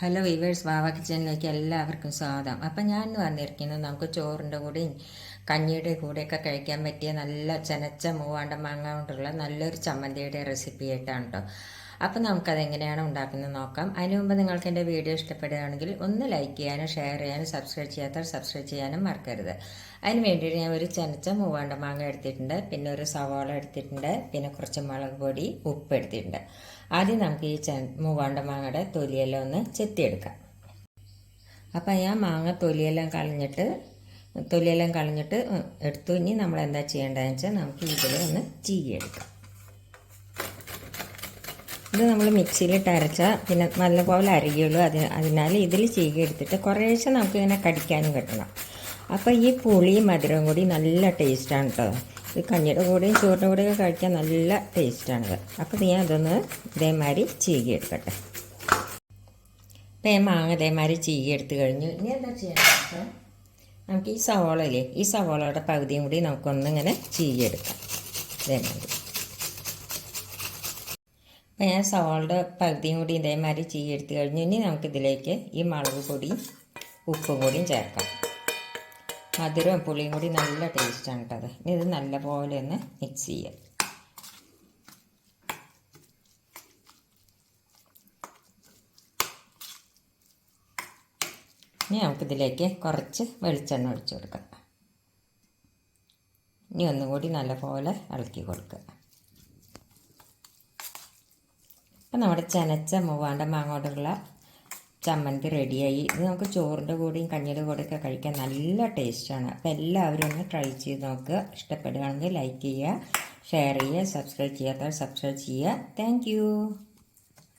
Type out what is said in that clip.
Hello weavers വാവ കിച്ചണിലേക്ക് എല്ലാവർക്കും സ്വാഗതം. അപ്പം ഞാൻ വന്നിരിക്കുന്നത് നമുക്ക് ചോറിന്റെ കൂടെയും കഞ്ഞിയുടെ കൂടെയൊക്കെ കഴിക്കാൻ പറ്റിയ നല്ല ചനച്ച മൂവാണ്ട മാങ്ങ കൊണ്ടുള്ള നല്ലൊരു ചമ്മന്തിയുടെ റെസിപ്പി ആയിട്ടാണ് കേട്ടോ അപ്പം നമുക്കത് എങ്ങനെയാണ് ഉണ്ടാക്കുന്നത് നോക്കാം. അതിനു മുമ്പ് നിങ്ങൾക്ക് എന്റെ വീഡിയോ ഇഷ്ടപ്പെടുകയാണെങ്കിൽ ഒന്ന് ലൈക്ക് ചെയ്യാനും ഷെയർ ചെയ്യാനും സബ്സ്ക്രൈബ് ചെയ്യാത്തവർ സബ്സ്ക്രൈബ് ചെയ്യാനും മറക്കരുത്. അതിന് വേണ്ടിയിട്ട് ഞാൻ ഒരു ചനച്ച മൂവാണ്ട മാങ്ങ എടുത്തിട്ടുണ്ട്. പിന്നെ ഒരു സവാള എടുത്തിട്ടുണ്ട്. പിന്നെ കുറച്ച് മുളക് പൊടി ഉപ്പ് എടുത്തിട്ടുണ്ട്. ആദ്യം നമുക്ക് ഈ ചെ മൂവാണ്ട മാങ്ങയുടെ തൊലിയെല്ലാം ഒന്ന് ചെത്തിയെടുക്കാം. അപ്പം ഞാൻ മാങ്ങ തൊലിയെല്ലാം കളഞ്ഞിട്ട് തൊലിയെല്ലാം കളഞ്ഞിട്ട് എടുത്തു. ഇനി നമ്മൾ എന്താ ചെയ്യേണ്ടതെന്ന് വെച്ചാൽ നമുക്ക് ഇതിൽ ഒന്ന് ചീകിയെടുക്കാം. ഇത് നമ്മൾ മിക്സിയിലിട്ട് അരച്ച പിന്നെ നല്ലപോലെ അരിയുള്ളൂ. അതിന് അതിനാൽ ഇതിൽ ചീകി എടുത്തിട്ട് കുറേശ്ശെ നമുക്കിങ്ങനെ കടിക്കാനും കിട്ടണം. അപ്പോൾ ഈ പുളിയും മധുരവും കൂടി നല്ല ടേസ്റ്റാണ് കേട്ടോ ഇത് കഞ്ഞിയുടെ കൂടെയും ചോറിന്റെ കൂടെയൊക്കെ കഴിക്കാൻ നല്ല ടേസ്റ്റാണിത്. അപ്പോൾ ഞാൻ അതൊന്ന് ഇതേമാതിരി ചീകി എടുക്കട്ടെ. അപ്പം മാങ്ങ ഇതേമാതിരി ചീകി എടുത്ത് കഴിഞ്ഞു. ഇനി എന്താ ചെയ്യാൻ നമുക്ക് ഈ സവോളയില്ലേ ഈ സവോളയുടെ പകുതിയും കൂടി നമുക്കൊന്നിങ്ങനെ ചീകി എടുക്കാം. ഇതേമാതിരി. ഞാൻ സവാളുടെ പകുതിയും കൂടി ഇതേമാതിരി ചീ എടുത്തു കഴിഞ്ഞു. ഇനി നമുക്കിതിലേക്ക് ഈ മുളക് പൊടിയും ഉപ്പും കൂടിയും ചേർക്കാം. മധുരവും പുളിയും കൂടി നല്ല ടേസ്റ്റാണ് കേട്ടത് ഇനി ഇത് നല്ലപോലെ ഒന്ന് മിക്സ് ചെയ്യാം. ഇനി നമുക്കിതിലേക്ക് കുറച്ച് വെളിച്ചെണ്ണ ഒഴിച്ചു കൊടുക്കാം. ഇനി ഒന്നുകൂടി നല്ലപോലെ ഇളക്കി കൊടുക്കുക. അപ്പം നമ്മുടെ ചനച്ച മൂവാണ്ട മാങ്ങോട്ടുള്ള ചമ്മന്തി റെഡിയായി ഇത് നമുക്ക് ചോറിന്റെ കൂടെയും കഞ്ഞിയുടെ കൂടെയൊക്കെ കഴിക്കാൻ നല്ല ടേസ്റ്റാണ് അപ്പോൾ എല്ലാവരും ഒന്ന് ട്രൈ ചെയ്ത് നോക്കുക ഇഷ്ടപ്പെടുകയാണെങ്കിൽ ലൈക്ക് ചെയ്യുക ഷെയർ ചെയ്യുക സബ്സ്ക്രൈബ് ചെയ്യാത്തവർ സബ്സ്ക്രൈബ് ചെയ്യുക. താങ്ക്